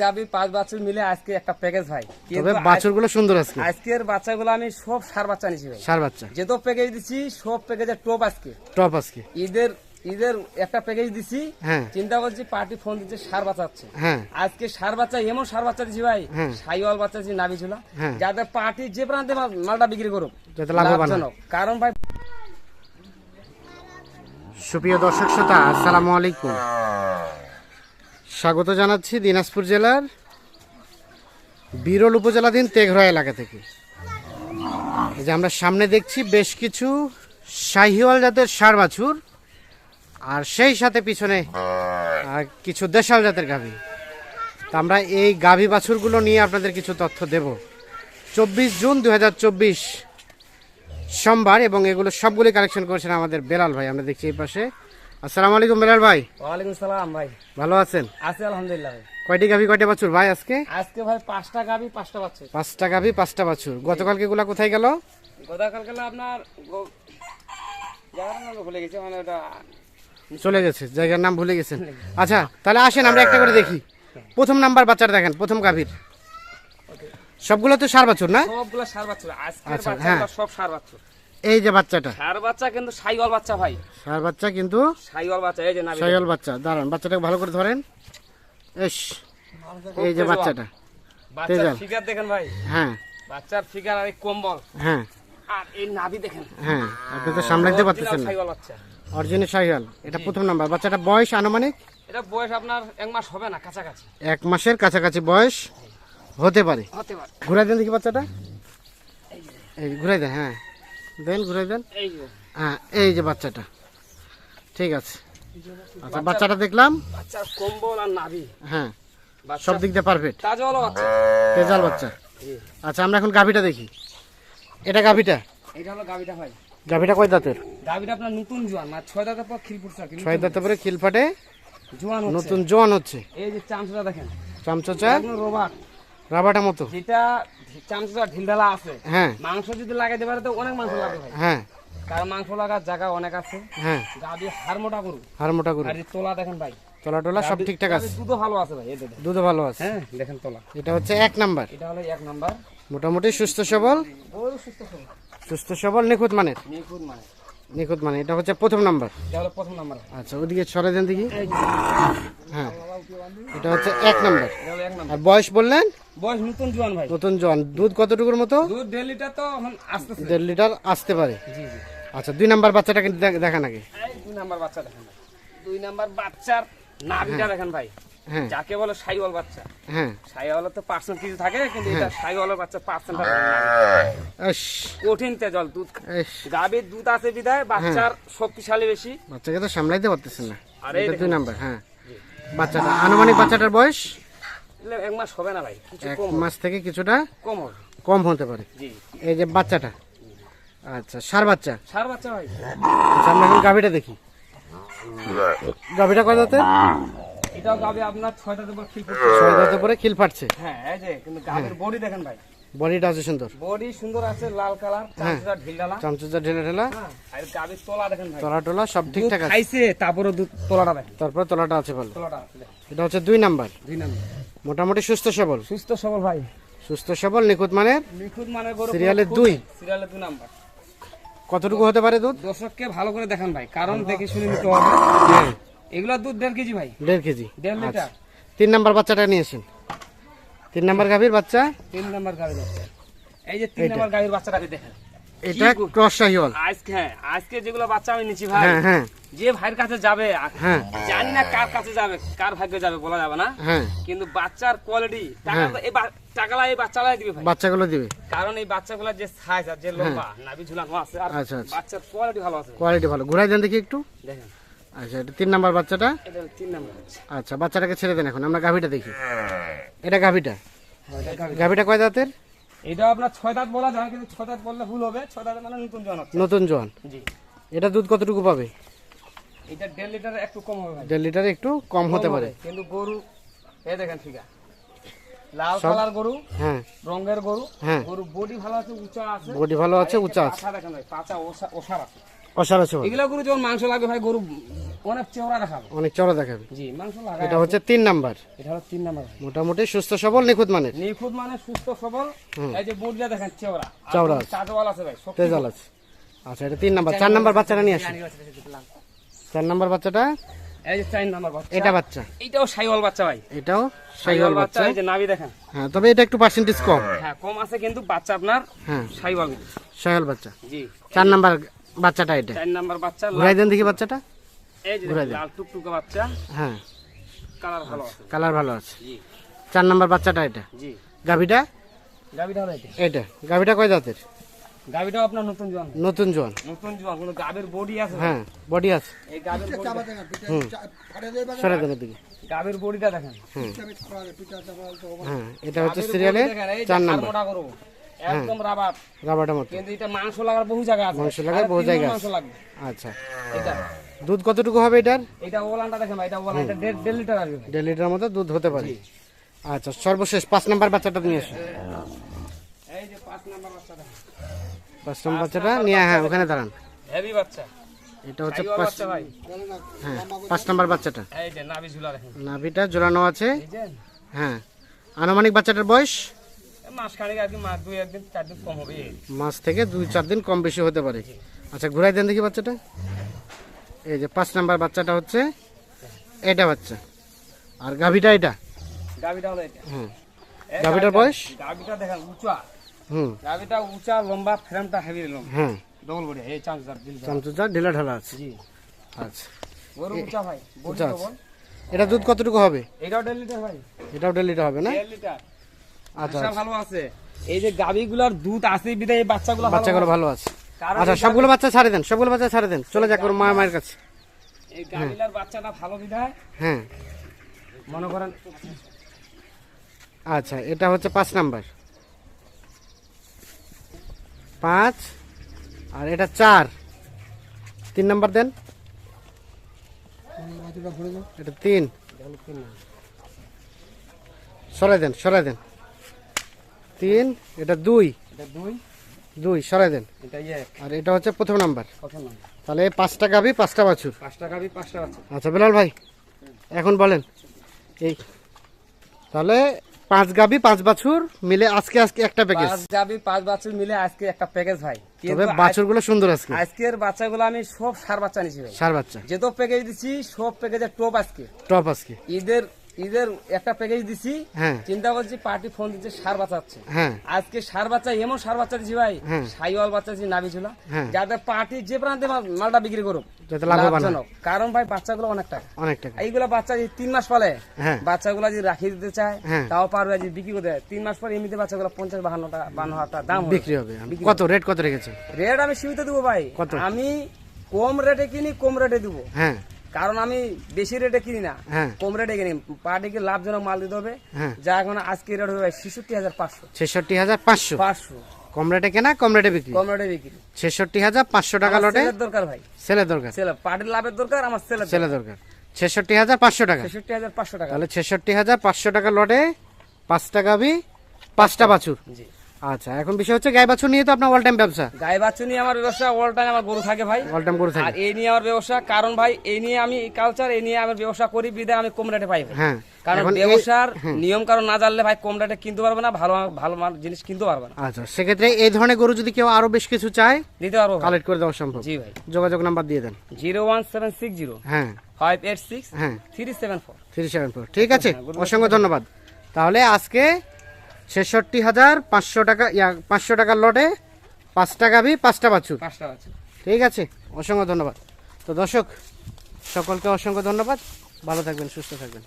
যাবি পাঁচ বাছুর মিলে আজকে একটা প্যাকেজ ভাই। তবে বাছুরগুলো সুন্দর আজকে। আজকের বাচ্চাগুলো আমি সব সার বাচ্চা নিছি ভাই। সার বাচ্চা। যেত প্যাকেজ দিছি সব প্যাকেজের টপ আজকে। টপ আজকে। ঈদের ঈদের একটা প্যাকেজ দিছি। হ্যাঁ। চিন্তা করছি পার্টি ফোন দিচ্ছে সার বাচ্চা আছে হ্যাঁ। আজকে সার বাচ্চা এমন সার বাচ্চা দিছি ভাই। হ্যাঁ। সাইওয়াল বাচ্চা দিছি নাবি ছিল। যাতে পার্টি যে প্রান্তে মালটা বিক্রি করুক। যাতে লাভজনক। কারণ ভাই সুপ্রিয় দর্শক শ্রোতা আসসালামু আলাইকুম। স্বাগত জানাচ্ছি দিনাজপুর জেলার বিরল উপজেলাধীন তেঘরা এলাকা থেকে। এই যে আমরা সামনে দেখছি বেশ কিছু শাহিওয়াল জাতের সার বাছুর, আর সেই সাথে পিছনে কিছু দেশাল জাতের গাভী। তা আমরা এই গাভী বাছুরগুলো নিয়ে আপনাদের কিছু তথ্য দেব। চব্বিশ জুন দু হাজার চব্বিশ সোমবার, এবং এগুলো সবগুলি কালেকশন করেছেন আমাদের বেলাল ভাই। আমরা দেখছি এই পাশে আসসালামু আলাইকুম বেলাল ভাই। ওয়ালাইকুম সালাম ভাই। ভালো আছেন? আছি আলহামদুলিল্লাহ ভাই। কয়টি গাভি কয়টা বাছুর? ভাই আজকে? আজকে ভাই পাঁচটা গাবি পাঁচটা বাচ্চা পাঁচটা গাভি পাঁচটা বাছুর। গতকালকে গুলা কোথায় গেল? গতকালকে আপনার ভুলে গেছি মানে ওটা চলে গেছে জায়গার নাম ভুলে গেছেন। আচ্ছা তাহলে আসেন আমরা একটা করে দেখি। প্রথম নাম্বার বাচ্চাটা দেখেন প্রথম গাভীর। সবগুলো তো সার বাছুর না? সবগুলো সার বাচ্চা আজকের আচ্ছা, হ্যাঁ। সব সার বাচ্চা এই যে বাচ্চাটা। সার বাচ্চা কিন্তু সাইওয়াল বাচ্চা ভাই। সার বাচ্চা কিন্তু সাইওয়াল বাচ্চা এই যে নাবি সাইয়াল বাচ্চা। দাঁড়ান বাচ্চাটাকে ভালো করে ধরেন। এস এই যে বাচ্চাটা। বাচ্চার ফিগার দেখেন ভাই। হ্যাঁ। বাচ্চার ফিগার আর কম্বল। হ্যাঁ। আর এই নাভি দেখেন। হ্যাঁ আপনি তো সামলাইতে পারতেছেন না। সাইওয়াল বাচ্চা। অরিজিনাল সাইয়াল এটা প্রথম নাম্বার। বাচ্চাটা বয়স আনুমানিক? এটা বয়স আপনার এক মাস হবে না কাছাকাছি। এক মাসের কাছাকাছি বয়স হতে পারে। হতে পারে। ঘুরাই দেন দেখি বাচ্চাটা। এই ঘুরাই দেন হ্যাঁ। দেন ঘুরাই দেন হ্যাঁ এই যে বাচ্চাটা। ঠিক আছে। আচ্ছা বাচ্চাটা দেখলাম? বাচ্চার কম্বল আর নাভি। হ্যাঁ সব দিক দিয়ে পারফেক্ট বাচ্চা। তেজাল বাচ্চা। আচ্ছা আমরা এখন গাভিটা দেখি। এটা গাভিটা? এটা হলো গাবিটা ভাই। গাভিটা কয় দাঁতের? গাবিটা আপনার নতুন জোয়ান মানে ছয় দাঁতের পর খিল ফুটছে ছয় দাঁতে পরে খিল ফাটে জোয়ান হচ্ছে। নতুন জোয়ান হচ্ছে। এই যে চামচটা দেখেন। চামচা একদম রোবাট। রাবাটা মতো। যেটা চামচটা ঢিলঢালা আছে। হ্যাঁ। মাংস যদি লাগাইতে পারে তো অনেক মাংস লাগে ভাই। হ্যাঁ। কারণ মাংস লাগার জায়গা অনেক আছে। হ্যাঁ। গাবি হার মোটা করু হাড় মোটা করে আর তোলা দেখেন ভাই। তোলা টোলা সব ঠিকঠাক আছে। দুধও ভালো আছে ভাই দেখেন। দুধও ভালো আছে। হ্যাঁ দেখেন তোলা। এটা হচ্ছে এক নাম্বার। এটা হলো এক নাম্বার। মোটামুটি সুস্থ সবল। সুস্থ সবল। সুস্থ সবল নিখুঁত মানের। নিখুঁত মানে নিখুঁত মানে এটা হচ্ছে প্রথম নাম্বার। এটা প্রথম নাম্বার। আচ্ছা ওদিকে সরে দেন দেখি। হ্যাঁ। এটা হচ্ছে এক নাম্বার। এক নাম্বার। আর বয়স বললেন? বয়স নতুন জোয়ান ভাই। নতুন জন দুধ কতটুকুর মতো? দুধ দেড় লিটার তো এখন আসতেছে। দেড় লিটার আসতে পারে। জি জি। আচ্ছা দুই নাম্বার বাচ্চাটা কিন্তু দেখ- দেখান আগে। দুই নাম্বার বাচ্চা দেখেন দুই নাম্বার বাচ্চার নাভিটা দেখেন ভাই। হ্যাঁ। যাকে বলে সাইওয়াল বাচ্চা। হ্যাঁ। সাইওয়ালের তো পার্সেন্ট কিছু থাকে কিন্তু এটা সাইওয়ালের বাচ্চা পার্সেন্ট কঠিন তেজল দুধ। গাভীর দুধ আছে বিধায় বাচ্চার শক্তিশালী বেশি। বাচ্চাকে তো সামলাইতে পারতেছেন না। আর এটা দুই নাম্বার হ্যাঁ। বাচ্চাটা আনুমানিক বাচ্চাটার বয়স? এক মাস হবে না ভাই এক মাস থেকে কিছুটা কম হবে। কম হতে পারে। এই যে বাচ্চাটা। আচ্ছা সার বাচ্চা। সার বাচ্চা ভাই। আচ্ছা আমরা এখন গাভিটা দেখি। গাভিটা কয় দাঁতে এটাও গাভী আপনার দেবো খিল ছয় দাঁতে পরে খিল ফাটছে। হ্যাঁ এই যে কিন্তু গাভীর বডি দেখেন ভাই। বডিটা আছে সুন্দর। বডি সুন্দর আছে লাল কালার চামচা ঢিলডালা চামচা ঢেলে। ঢেলা হ্যাঁ আর তোলা দেখেন ভাই। তলা টলা সব ঠিকঠাক আছে। খাইছে তারপরে তোলাটা দেখেন। তারপর তলাটা আছে ভালো। তোলাটা। এটা হচ্ছে দুই নাম্বার। দুই নাম্বার। মোটামুটি সুস্থ সবল? সুস্থ সবল ভাই। সুস্থ সবল নিখুঁত মানে নিখুঁত মানে গরু সিরিয়ালে দুই। সিরিয়ালে দুই নাম্বার। কতটুকু হতে পারে দুধ? দর্শককে ভালো করে দেখান ভাই কারণ দেখে শুনে নিতে হবে। হ্যাঁ। এগুলা দুধ দেড় কেজি ভাই। দেড় কেজি। দেড় লিটার। তিন নাম্বার বাচ্চাটা নিয়েছেন তিন নাম্বার গাভীর বাচ্চা? তিন নাম্বার গাড়ি বাচ্চা। এই যে তিন নাম্বার গাড়ির বাচ্চাটা দেখেন। এটা ক্রস শাহিওয়াল। আজকে হ্যাঁ আজকে যেগুলো বাচ্চা আমি নিচ্ছি ভাই হ্যাঁ হ্যাঁ। যে ভাইয়ের কাছে যাবে হ্যাঁ। জানি না কার কাছে যাবে কার ভাগ্যে যাবে বলা যাবে না। হ্যাঁ। কিন্তু বাচ্চার কোয়ালিটি টাকালা এই বাচ্চালাই দিবে ভাই। বাচ্চাগুলো দিবে। কারণ এই বাচ্চাগুলোর যে সাইজ আর যে লম্বা নাভি ঝুলানো আছে আর আচ্ছা, আচ্ছা। বাচ্চার কোয়ালিটি ভালো আছে। কোয়ালিটি ভালো। ঘুরাই দেন দেখি একটু। দেখেন। আচ্ছা এটা তিন নাম্বার বাচ্চাটা? এটা তিন নাম্বার আচ্ছা বাচ্চাটাকে ছেড়ে দেন এখন। আমরা গাভীটা দেখি। এটা গাভীটা? গাভীটা কয় দাঁতের এটা আপনার ছয় দাঁত বলা যায় কিন্তু ছয় দাঁত বললে ভুল হবে। ছয় দাঁত মানে নতুন হচ্ছে। নতুন জোয়ান? জি। এটা দুধ কতটুকু পাবে? এটা দেড় লিটার একটু কম হবে দেড় লিটার একটু কম হতে পারে। কিন্তু গরু এই দেখেন ঠিক আছে। লাল কালার গরু হ্যাঁ। রঙের গরু। হ্যাঁ। গরু বডি ভালো আছে উঁচা আছে। বডি ভালো আছে উঁচা আছে। ওসা- ওসার আছে। অসার আছে। এগুলা গরু যখন মাংস লাগে ভাই গরু অনেক চেহারা দেখাবো। অনেক চড়া দেখাবে। জি মাংস লাগাই এটা হচ্ছে নাম্বার। এটা হলো তিন নাম্বার মোটামুটি সুস্থ সবল নিখুঁত নিখুঁত মানে সুস্থ সবল। এই যে বুড়িয়া দেখেন চেওড়া। চেওড়া আছে। আছে ভাই শক্তি তেজাল আছে। আচ্ছা এটা নাম্বার। নাম্বার বাচ্চাটা নিয়ে আসি। চার নাম্বার বাচ্চাটা? এই যে চার নাম্বার বাচ্চা। এটা বাচ্চা। সাইওয়াল বাচ্চা ভাই। এটাও সাইওয়াল বাচ্চা এই যে নাভি দেখেন। হ্যাঁ তবে এটা একটু পার্সেন্টেজ কম। হ্যাঁ কম আছে কিন্তু বাচ্চা আপনার হ্যাঁ। সাইওয়াল সাইওয়াল বাচ্চা। জি। চার নাম্বার বাচ্চাটা এটা। চার নাম্বার বাচ্চা ঘুরাই দেন দেখি বাচ্চাটা। এই যে ঘুরাই দেখেন, দেন। লাল টুকটুকে বাচ্চা। হ্যাঁ। কালার ভালো আছে। কালার ভালো আছে। জি। চার নাম্বার বাচ্চাটা এটা? জি। গাভিটা? গাবিটা হলো এটা। এটা। গাভিটা কয় জাতের? আপনার নতুন জোয়ান। নতুন জোয়ান। নতুন জোয়ান কোনো গাবের বডি আছে হ্যাঁ বডি আছে। এই গাবের হুম। সরে দেন দিকে গাবের বডিটা দেখেন। হ্যাঁ এটা হচ্ছে গাভীর সিরিয়ালে body দেখেন, এই যে চার নাম্বার। একদম রাবার। রাবারটা মতো। কিন্তু এটা মাংস লাগার বহু জায়গা আছে। মাংস লাগার বহু জায়গা আছে। মাংস লাগবে। আচ্ছা। এটা। দুধ কতটুকু হবে এটার? এটা ওলানটা দেখেন ভাই, এটা ওলান এটা দেড় দেড় লিটার আসবে ভাই। দেড় লিটার মতো দুধ হতে পারে। আচ্ছা সর্বশেষ পাঁচ নাম্বার বাচ্চাটা নিয়ে আসুন। এই যে পাঁচ নাম্বার বাচ্চা দেখেন পাঁচ নাম্বার বাচ্চাটা নিয়ে হ্যাঁ ওখানে দাঁড়ান। হেভি বাচ্চা। এটা হচ্ছে সাইওয়াল পাঁচ বাচ্চা ভাই। হ্যাঁ পাঁচ নাম্বার বাচ্চাটা। এই যে নাভি ঝুলা দেখেন। নাভিটা জোড়ানো আছে। হ্যাঁ আনুমানিক বাচ্চাটার বয়স? মাস খানিক আর কি মাস দুই একদিন চার দিন কম হবে। মাস থেকে দুই চার দিন কম বেশি হতে পারে। আচ্ছা ঘুরাই দেন দেখি বাচ্চাটা। এই যে পাঁচ নাম্বার বাচ্চাটা হচ্ছে এটা বাচ্চা। আর গাভিটা এটা? গাবিটা হলো এটা। হুম। গাভীটার গাভীটা- বয়স? গাভীটা দেখেন উঁচা। হুম। গাবিটা উঁচা লম্বা ফ্রেমটা হেভি লম্বা। হ্যাঁ ডবল বডি এই চান্স দার দিল চামচুচা ঢিলা ঢালা আছে। জি। আচ্ছা। গরু উঁচা ভাই উঁচা। এটা দুধ কতটুকু হবে? এটাও দেড় লিটার ভাই। এটাও দেড় লিটার হবে না? দেড় লিটার। আচ্ছা আচ্ছা। ভালো আছে। এই যে গাবিগুলার দুধ আছে বিদায় এই বাচ্চাগুলো ভালো বাচ্চাগুলো। ভালো আছে। আচ্ছা সবগুলো বাচ্চা ছাড়ে দেন সবগুলো বাচ্চা ছাড়ে দেন। চলে যাক ওর মা মায়ের কাছে। এই গাবিলার বাচ্চাটা ভালো বিধায়। হ্যাঁ। মনে করেন আচ্ছা এটা হচ্ছে পাঁচ নাম্বার। পাঁচ আর এটা চার। তিন নাম্বার দেন। এটা তিন। সরাই দেন সরাই দেন। তিন এটা দুই। এটা দুই। দুই সরাই দেন। আর এটা হচ্ছে প্রথম নাম্বার। তাহলে পাঁচটা গাবি পাঁচটা বাছুর। পাঁচটা গাবি পাঁচটা বাচ্চা আচ্ছা বেলাল ভাই এখন বলেন। এই তাহলে পাঁচ গাবি পাঁচ বাছুর মিলে আজকে আজকে একটা প্যাকেজ পাঁচ গাবি পাঁচ বাছুর মিলে আজকে একটা প্যাকেজ ভাই। তবে বাছুরগুলো সুন্দর আজকে। আজকের বাচ্চাগুলো আমি সব সার বাচ্চা নিছি ভাই। সার বাচ্চা। যেত প্যাকেজ দিছি সব প্যাকেজের টপ আজকে। টপ আজকে। ঈদের ঈদের একটা প্যাকেজ দিছি। হ্যাঁ। চিন্তা করছি পার্টি ফোন দিচ্ছে সার বাচ্চাচ্ছে হ্যাঁ। আজকে সার বাচ্চা এমন সার বাচ্চা দিছি ভাই। হ্যাঁ। সাইওয়াল বাচ্চা দিছি নাবি হ্যাঁ। যাতে পার্টি যে প্রান্তে মালটা বিক্রি করুক। কারণ ভাই বাচ্চাগুলো অনেক টাকা। অনেক টাকা। এইগুলা বাচ্চা যদি তিন মাস পালে বাচ্চাগুলো যদি রাখি দিতে চায়। তাও পারবে যদি বিক্রি করতে। তিন মাস পর এমনিতে বাচ্চাগুলো পঞ্চাশ বাহান্ন টাকা বান্ন হাজার টাকা দাম বিক্রি হবে। কত? রেট কত রেখেছে? রেট আমি সীমিত দেবো ভাই। আমি কম রেটে কিনি কম রেটে দেবো। হ্যাঁ। কারণ আমি বেশি রেটে কিনি না। হ্যাঁ। কম রেটে কিনি। পার্টিকে লাভজনক মাল দিতে হবে। হ্যাঁ। যা এখন আজকে রেট হবে ছেষট্টি হাজার পাঁচশো। ছেষট্টি হাজার পাঁচশো? পাঁচশো। কম রেটে কেনা কম রেটে বিক্রি? কম রেটে বিক্রি। ছেষট্টি হাজার পাঁচশো টাকা লটে? দরকার ভাই। ছেলে দরকার? সেলে পার্টির লাভের দরকার আমার সেলের ছেলে দরকার। ছেষট্টি হাজার পাঁচশো টাকা। ছেষট্টি হাজার পাঁচশো টাকা। তাহলে ছেষট্টি হাজার পাঁচশো টাকা লটে পাঁচটা গাবি পাঁচটা বাছুর। জি। আচ্ছা এখন বিষয় হচ্ছে গাই বাছুর নিয়ে তো আপনার অল টাইম ব্যবসা। গায়ে বাচ্চা নিয়ে আমার ব্যবসা অল টাইম আমার গরু থাকে ভাই। অল টাইম আর থাকে এই নিয়ে আমার ব্যবসা কারণ ভাই এই নিয়ে আমি কালচার এই নিয়ে আমি ব্যবসা করি বিদায় আমি কম রেটে পাই হ্যাঁ কারণ ব্যবসার নিয়ম কারণ না জানলে ভাই কম রেটে কিনতে পারবে না ভালো ভালো জিনিস কিনতে পারবে না। আচ্ছা সেক্ষেত্রে এই ধরনের গরু যদি কেউ আরও বেশ কিছু চায় দিতে পারব কালেক্ট করে দেওয়া সম্ভব। জি ভাই। যোগাযোগ নাম্বার দিয়ে দেন। Zero one seven six zero. হ্যাঁ। ফাইভ এইট সিক্স হ্যাঁ। Three seven four. Three seven four. ঠিক আছে? হ্যাঁ, অসংখ্য ধন্যবাদ। তাহলে আজকে ছেষট্টি হাজার পাঁচশো টাকা ইয়া পাঁচশো টাকার লটে পাঁচ টাকা গাভি পাঁচটা বাছুর। পাঁচটা বাছু ঠিক আছে? অসংখ্য ধন্যবাদ। তো দর্শক সকলকে অসংখ্য ধন্যবাদ। ভালো থাকবেন সুস্থ থাকবেন।